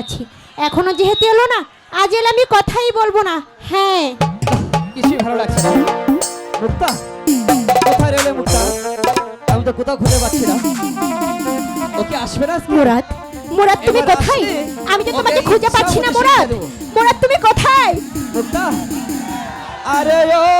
আছি। এখনও যেহেতু এলো না আজ এলে আমি কথাই বলব না। হ্যাঁ। কিছুই ভালো লাগছে না। মুক্তা কোথায় রেলে মুক্তা? আমি তো কোথাও খুঁজে পাচ্ছি না। ওকে আসবে না তুমি কোথায়? আমি তো তোমাকে খুঁজে পাচ্ছি না মোরাদ। মুরাদ তুমি কোথায়? মুক্তা আরে ও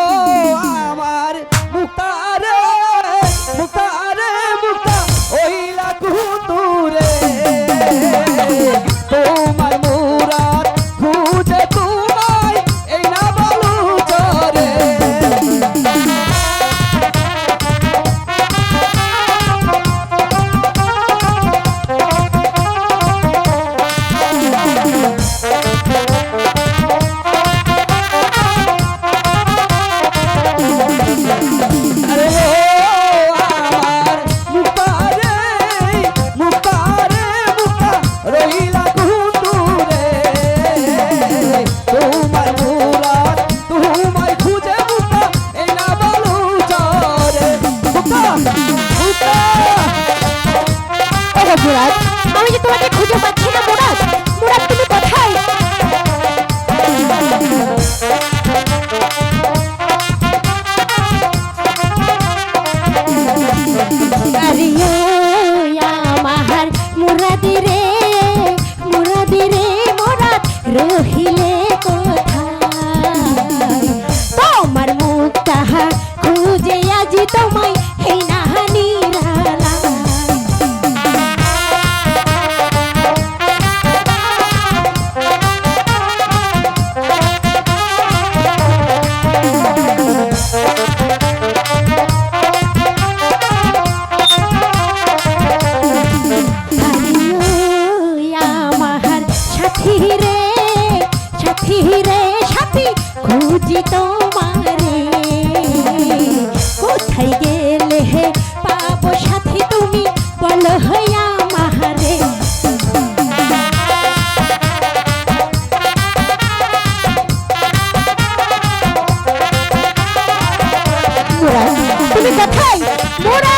খুঁজি তোমারে। কোথায় গেলে হে পাবো সাথী তুমি? বলো হইয়া মাহারে। তুমি কোথায়? মোরা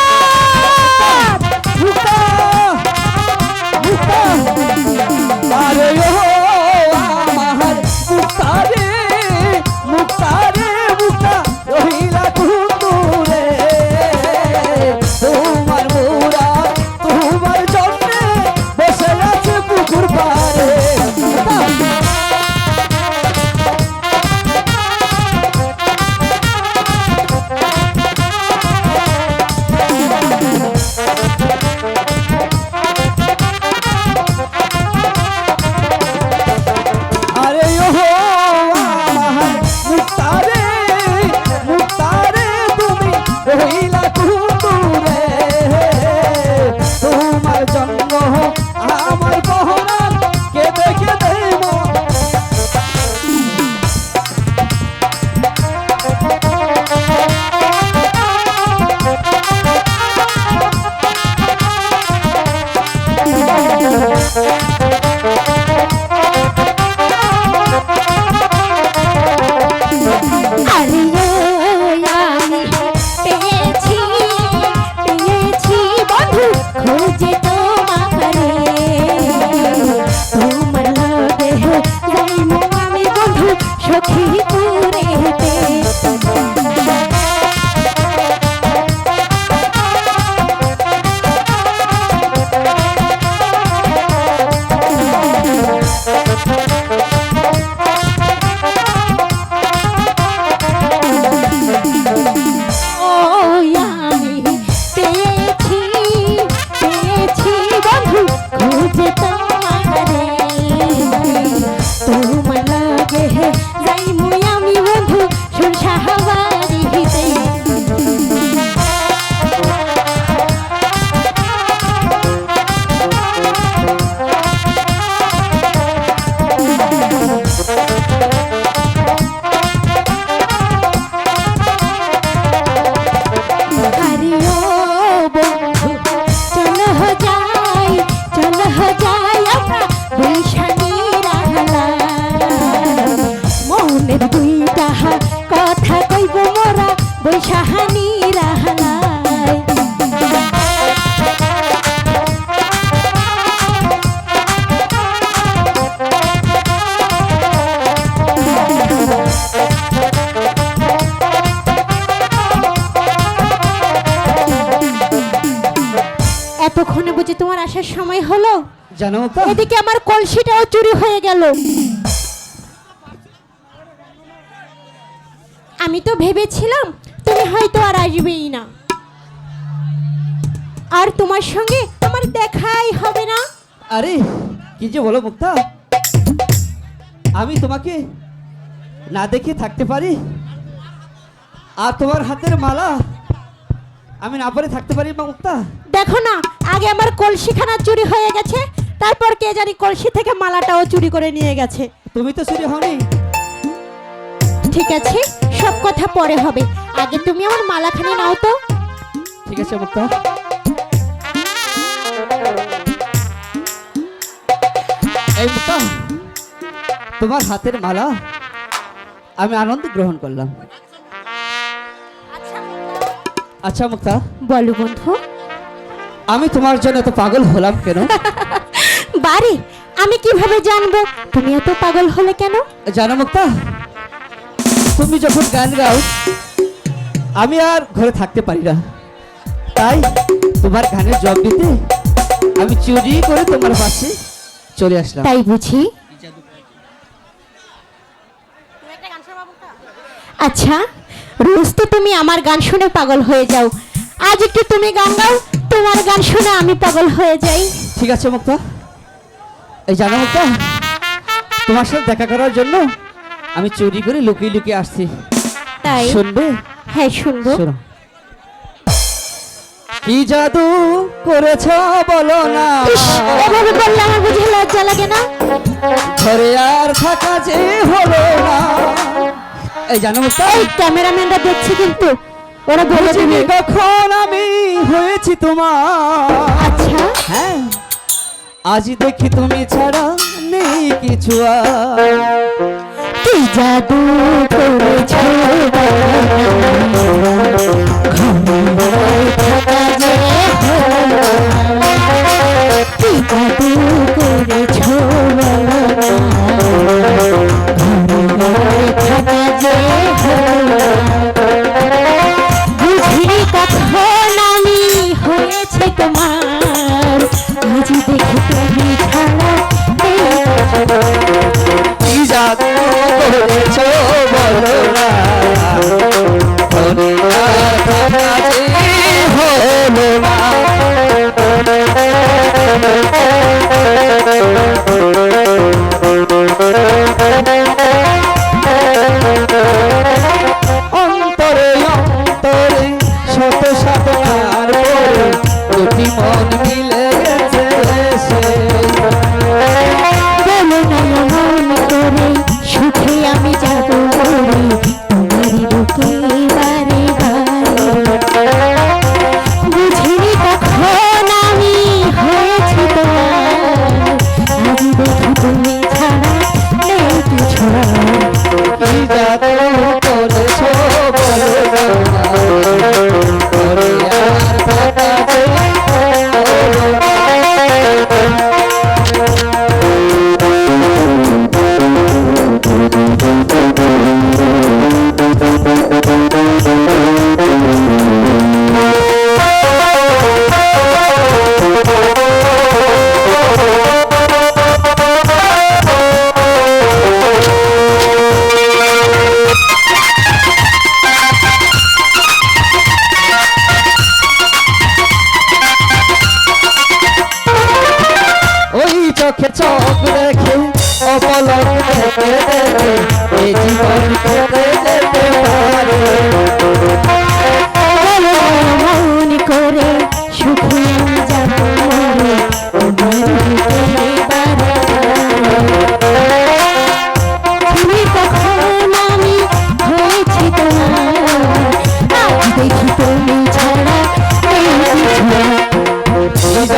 আসার সময় হলো। জানো মুক্তা এদিকে আমার কলসিটাও চুরি হয়ে গেল। আমি তো ভেবেছিলাম তুমি হয়তো আর আসবেই না। আর তোমার সঙ্গে আমার দেখাই হবে না। আরে কি যে বলো মুক্তা? আমি তোমাকে না দেখে থাকতে পারি? আর তোমার হাতের মালা আমি না পরে থাকতে পারি মা মুক্তা? দেখো না আগে আমার কলসিখানা চুরি হয়ে গেছে তারপর কে জানি কলসি থেকে মালাটাও চুরি করে নিয়ে গেছে। তুমি তো চুরি হওনি। ঠিক আছে সব কথা পরে হবে। আগে তুমি আমার মালাখানি নাও তো। ঠিক আছে মুক্তা। এই মুক্তা তোমার হাতের মালা আমি আনন্দ গ্রহণ করলাম। আচ্ছা মুক্তা। বলো বন্ধু। আমি তোমার জন্য এত পাগল হলাম কেন? বারে আমি কীভাবে জানব? তুমি এত পাগল হলে কেন? জানো মুক্তা? তুমি যখন গান গাও আমি আর ঘরে থাকতে পারি না। তাই তোমার গানের জব দিতে আমি চুরি করে তোমার পাশে চলে আসলাম। তাই বুঝি? আচ্ছা রোজ তো তুমি আমার গান শুনে পাগল হয়ে যাও। আজ একটু তুমি গান গাও তোমার গান শুনে আমি পাগল হয়ে যাই। ঠিক আছে মুক্তা। এই জানো মুক্তা তোমার সাথে দেখা করার জন্য আমি চুরি করে লুকিয়ে লুকিয়ে আসছি। তাই? শুনবে? হ্যাঁ শুনব। শোনো। কি জাদু করেছ বলো না। এভাবে বললে আমার বুঝে লজ্জা লাগে না। ঘরে আর থাকা যে হলো না। এই জানো এই ক্যামেরাম্যানরা দেখছি কিন্তু ওরা বলে দিবে। কখন আমি হয়েছি তোমার? আচ্ছা। হ্যাঁ। আজ দেখি তুমি ছাড়া নেই কিছু আর। কি জাদু করেছ?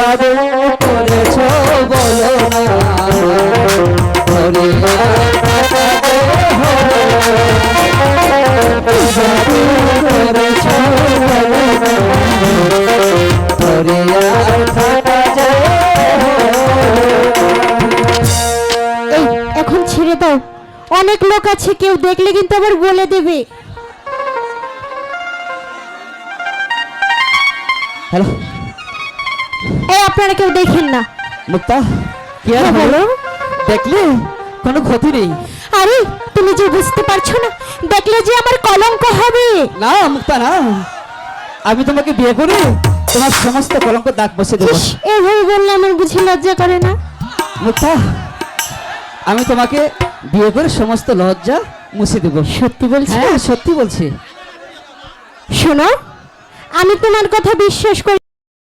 এখন ছেড়ে দাও। অনেক লোক আছে কেউ দেখলে কিন্তু আবার বলে দেবে। হ্যালো? এই আপনারা কেউ দেখেন না। মুক্তা কি আর হ্যাঁ, হলো? বলো। দেখলে? কোনো ক্ষতি নেই। আরে তুমি যে বুঝতে পারছ না দেখলে যে আমার কলঙ্ক হবে। না মুক্তা না। আমি তোমাকে বিয়ে করে তোমার সমস্ত কলঙ্ক দাগ বসে দেবো। বললে আমার বুঝি লজ্জা করে না। মুক্তা আমি তোমাকে বিয়ে করে সমস্ত লজ্জা মুছে দেবো। সত্যি বলছি? হ্যাঁ সত্যি বলছি। শোনো আমি তোমার কথা বিশ্বাস করি